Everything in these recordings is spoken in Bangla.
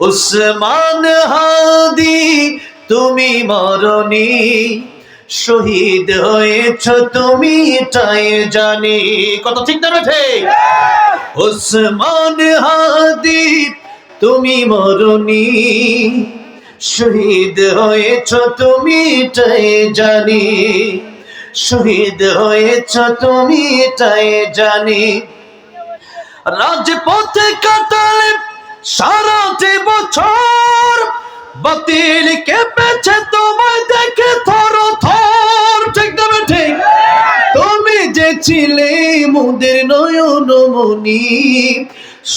উসমান হাদি তুমি মরণি। শহীদ হয়েছ তুমি এটাই জানি। কত ঠিক না ঠিক উসমান হাদি তুমি মরণি। শহীদ হয়েছ তুমি এটাই জানি। শহীদ হয়েছ তুমি এটাই জানি। রাজপথে সারাটি বছর বাতিল কেঁপেছে তোমায় দেখে থর থর। ঠিক না বে ঠিক? তুমি যে ছিলে মুদের নয়ন মনি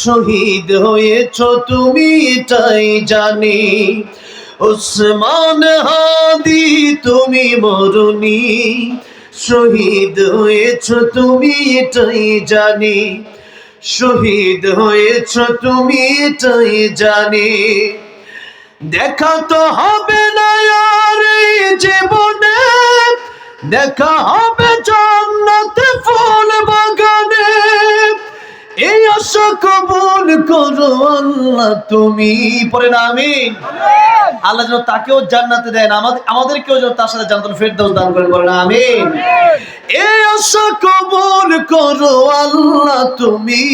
শহীদ হয়েছ তুমি এটাই জানি। ওসমান হাদি, তুমি মরুনি শহীদ হয়েছ তুমি এটাই জানি। শহীদ হয়েছ তুমি, এটাই জানি। দেখা তো হবে না আর জীবনে। দেখা হবে জান্নাতে ফুল আশা কবুল করো আল্লাহ তুমি। পরে না আমিন। আল্লাহ যেন তাকেও জান্নাতে দেন আমাদের আমাদেরকেও যেন তার সাথে জান্নাতুল ফেরদৌস দান করেন বলেন আমিন। এই আশা কবুল করো আল্লাহ তুমি।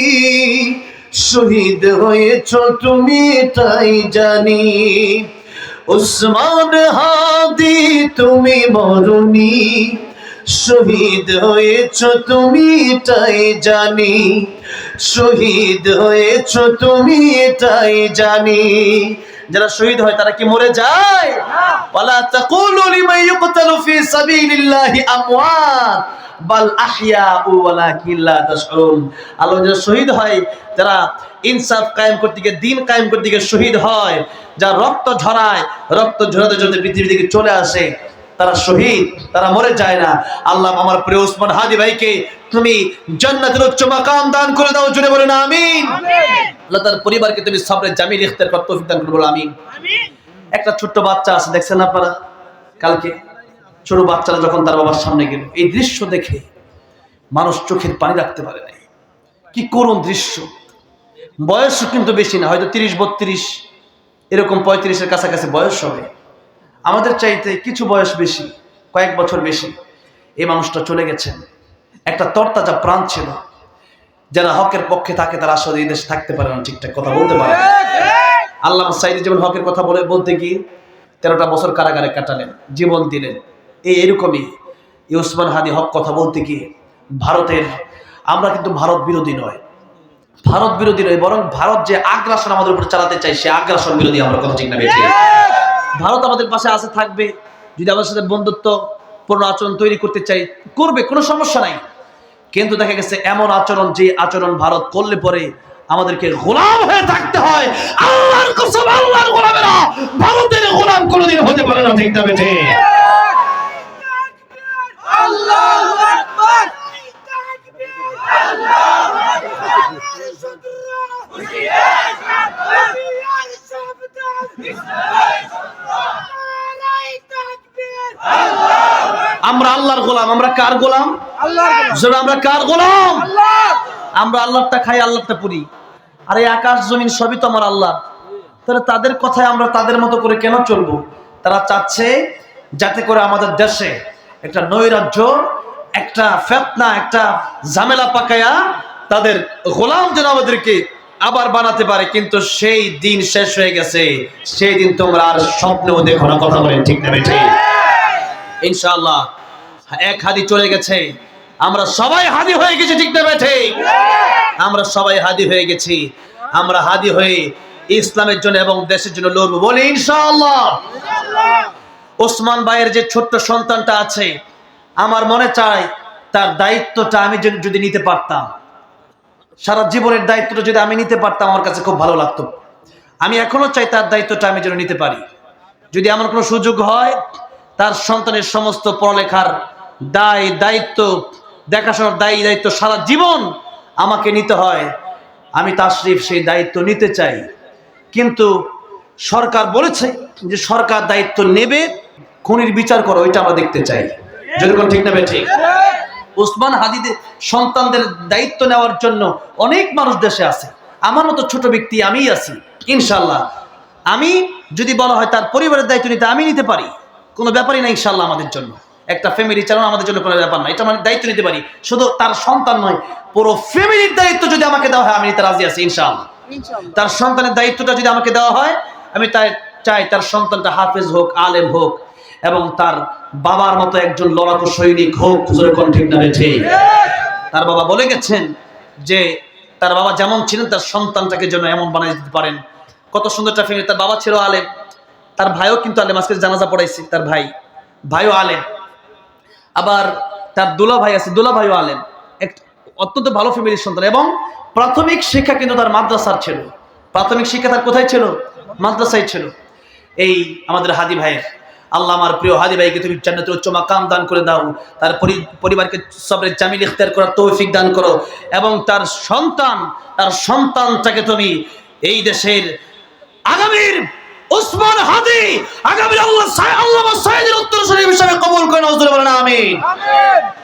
শহীদ হয়েছ তুমি এটাই জানি। উসমান হাদি তুমি মরুনি শহীদ হয়েছ তুমি এটাই জানি। শহীদ হয়েছ তুমি, এটাই জানি। যারা শহীদ হয়, তারা কি মরে যায়? ওয়ালা বাল তাশউরুন আল্লাহ যারা শহীদ হয়, যারা ইনসাফ কায়েম করতে গিয়ে, দিন কায়েম করতে গিয়ে শহীদ হয়, যারা রক্ত ঝরায়, রক্ত ঝরাতে ঝরাতে পৃথিবী থেকে চলে আসে তারা শহীদ তারা মরে যায় না। আল্লাহ আমার প্রিয় উসমান হাদি ভাইকে তুমি জান্নাতের উচ্চ মাকাম দান করে দাও জুড়ে বলেন আমিন। আল্লাহ তার পরিবারকে তুমি সবরে জামিল ইখতিয়ার কর তৌফিক দান করে বলো আমিন। একটা ছোট্ট বাচ্চা আছে দেখছেন আপনারা? কালকে ছোট বাচ্চারা যখন তার বাবার সামনে গেল এই দৃশ্য দেখে মানুষ চোখের পানি রাখতে পারে নাই। কি করুণ দৃশ্য। বয়স কিন্তু বেশি না হয়তো তিরিশ বত্রিশ এরকম পঁয়ত্রিশের কাছাকাছি বয়স হবে। আমাদের চাইতে কিছু বয়স বেশি, কয়েক বছর বেশি, এই মানুষটা চলে গেছেন একটা তরতাজা প্রাণ ছিল যারা হকের পক্ষে থাকে, তারা আসলে এই দেশে থাকতে পারে না, ঠিকঠাক কথা বলতে পারে। আল্লাহ সাইদি যেমন হকের কথা বলে, বলতে গিয়ে তেরোটা বছর কারাগারে কাটালেন, জীবন দিলেন এই এরকমই এই ওসমান হাদি হক কথা বলতে গিয়ে ভারতের, আমরা কিন্তু ভারত বিরোধী নয় ভারত বিরোধী নয়, বরং ভারত যে আগ্রাসন আমাদের উপর চালাতে চাই সে আগ্রাসন বিরোধী, আমরা কথা ঠিক না, বেঠিক? ভারত আমাদের পাশে আছে, থাকবে। যদি আমাদের সাথে বন্ধুত্ব পূর্ণ আচরণ তৈরি করতে চাই, করবে, কোনো সমস্যা নাই। কিন্তু দেখা গেছে, এমন আচরণ, যে আচরণ ভারত করলে পরে আমাদেরকে গোলাম হয়ে থাকতে হয়। আল্লাহর কসম, আল্লাহর গোলামেরা ভারতের গোলাম কোনোদিন হতে পারে না, ঠিক বেঠে? আল্লাহু আমরা আল্লাহর গোলাম আমরা কার গোলাম? আল্লাহ আমরা কার গোলাম? আমরা আল্লাহরটা খাই আল্লাহটা পুরি। আর এই আকাশ জমিন সবই তো আমার আল্লাহ। তাহলে তাদের কথায় আমরা তাদের মতো করে কেন চলবো? তারা চাচ্ছে যাতে করে আমাদের দেশে একটা নৈরাজ্য একটা ফেতনা একটা ঝামেলা পাকায়া তাদের গোলাম যেন আমাদেরকে আবার বানাতে পারে। কিন্তু সেই দিন শেষ হয়ে গেছে। সেই দিন তোমরা আর স্বপ্নেও দেখো না। কথা বলেন ঠিক না ঠিক। ইনশাআল্লাহ। এক হাদি চলে গেছে। আমরা সবাই হাদি হয়ে গেছি, ঠিক না আমরা সবাই হাদি হয়ে গেছি। আমরা হাদি হয়ে ইসলামের জন্য এবং দেশের জন্য লড়বো বলি ইনশাআল্লাহ। ওসমান ভাইয়ের যে ছোট্ট সন্তানটা আছে, আমার মনে চায় তার দায়িত্বটা আমি যদি নিতে পারতাম, সারা জীবনের দায়িত্বটা যদি আমি নিতে পারতাম, আমার কাছে খুব ভালো লাগতো। আমি এখনও চাই তার দায়িত্বটা আমি যেন নিতে পারি। যদি আমার কোনো সুযোগ হয়, তার সন্তানের সমস্ত পড়ালেখার দায় দায়িত্ব, দেখাশোনার দায়ী দায়িত্ব সারা জীবন আমাকে নিতে হয়। আমি তাশরিফ সেই দায়িত্ব নিতে চাই। কিন্তু সরকার বলেছে যে সরকার দায়িত্ব নেবে, খুনির বিচার করো, ওইটা আমরা দেখতে চাই। যদি কোনো ঠিক না বে ঠিক। ওসমান হাদিদের সন্তানদের দায়িত্ব নেওয়ার জন্য অনেক মানুষ দেশে আছে। আমার মতো ছোট ব্যক্তি আমিই আছি, ইনশাল্লাহ। আমি যদি বলা হয় তার পরিবারের দায়িত্ব নিতে আমি নিতে পারি, কোনো ব্যাপারই না ইনশাল্লাহ আমাদের জন্য। একটা ফ্যামিলি চালানো আমাদের জন্য কোনো ব্যাপার না। এটা মানে দায়িত্ব নিতে পারি। শুধু তার সন্তান নয় পুরো ফ্যামিলির দায়িত্ব যদি আমাকে দেওয়া হয় আমি নিতে রাজি আছি ইনশাআল্লাহ। তার সন্তানের দায়িত্বটা যদি আমাকে দেওয়া হয় আমি তাই চাই তার সন্তানটা হাফেজ হোক আলেম হোক এবং তার বাবার মতো একজন লড়াকু সৈনিক হোক কোন ঠিক না ঠিক। তার বাবা বলে গেছেন যে তার বাবা যেমন ছিলেন তার সন্তানটাকে যেন এমন বানিয়ে দিতে পারেন। কত সুন্দর একটা ফ্যামিলি তার বাবা ছিল আলেম। তার ভাইও কিন্তু আলেম আজকে জানাজা পড়াইছে তার ভাই। ভাইও আলেম। আবার তার দুলা ভাই আছে দুলা ভাইও আলেম। এক অত্যন্ত ভালো ফ্যামিলির সন্তান এবং প্রাথমিক শিক্ষা কিন্তু তার মাদ্রাসার ছিল। প্রাথমিক শিক্ষা তার কোথায় ছিল? মাদ্রাসায় ছিল। এই আমাদের হাদি ভাইয়ের। আল্লাহ আমার প্রিয় হাদি ভাইকে তুমি জান্নাতের উচ্চ মাকাম দান করে দাও। তার পরিবারকে সবরে জামিল ইখতিয়ার করার তৌফিক দান করো এবং তার সন্তান, তার সন্তানটাকে তুমি এই দেশের আগামীর উসমান হাদি আগামী আল্লাহ আল্লাহ সাইদের উত্তর হিসেবে কবুল করে নজরে বলেন আমিন। আমিন।